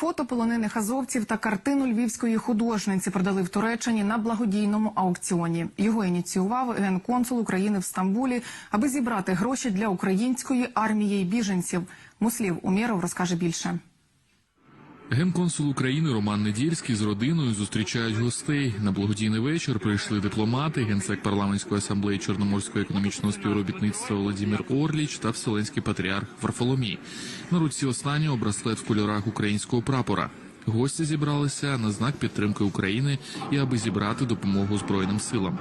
Фото полонених азовців та картину львівської художниці продали в Туреччині на благодійному аукціоні. Його ініціював генконсул України в Стамбулі, аби зібрати гроші для української армії біженців. Муслів Умєров розкаже більше. Генконсул України Роман Недільський з родиною зустрічають гостей. На благодійний вечір прийшли дипломати, генсек парламентської асамблеї Чорноморського економічного співробітництва Володимир Орліч та Вселенський патріарх Варфоломій. На руці останнього браслет в кольорах українського прапора. Гості зібралися на знак підтримки України і аби зібрати допомогу Збройним силам.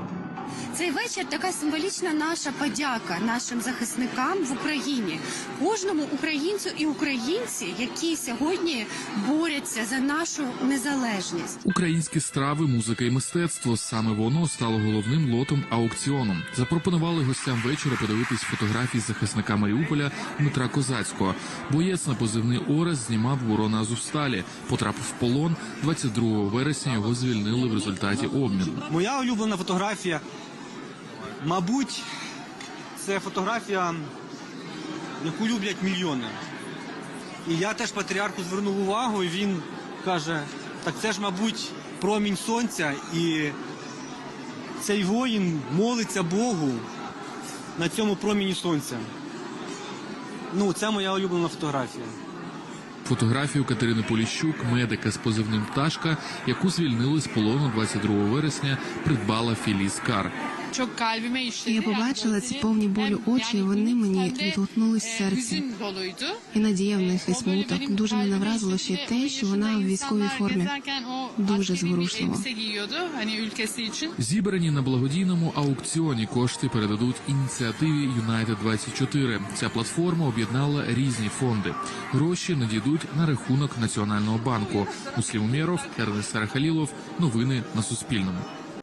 Цей вечір така символічна наша подяка нашим захисникам в Україні, кожному українцю і українці, які сьогодні борються за нашу незалежність. Українські страви, музика і мистецтво саме воно стало головним лотом аукціону. Запропонували гостям вечора подивитись фотографії захисника Маріуполя Дмитра Козацького. Боєць на позивний Орес знімав ворона Азовсталі. Потрапив в полон. 22 вересня його звільнили в результаті обміну. Моя улюблена фотографія, мабуть, це фотографія, яку люблять мільйони. І я теж патріарху звернув увагу, і він каже: так це ж, мабуть, промінь сонця, і цей воїн молиться Богу на цьому проміні сонця. Ну, це моя улюблена фотографія. Фотографію Катерини Поліщук, медика з позивним Пташка, яку звільнили з полону 22 вересня, придбала Філіс Кар. Я побачила ці повні болю очі, і вони мені відгукнулись серці. І надія в них, і смуток. Дуже мене вразило ще те, що вона в військовій формі. Дуже зворушливо. Зібрані на благодійному аукціоні кошти передадуть ініціативі United 24 Ця платформа об'єднала різні фонди. Гроші надійдуть на рахунок Національного банку. Муслім Умєров, Ернест Сарахалілов. Новини на Суспільному.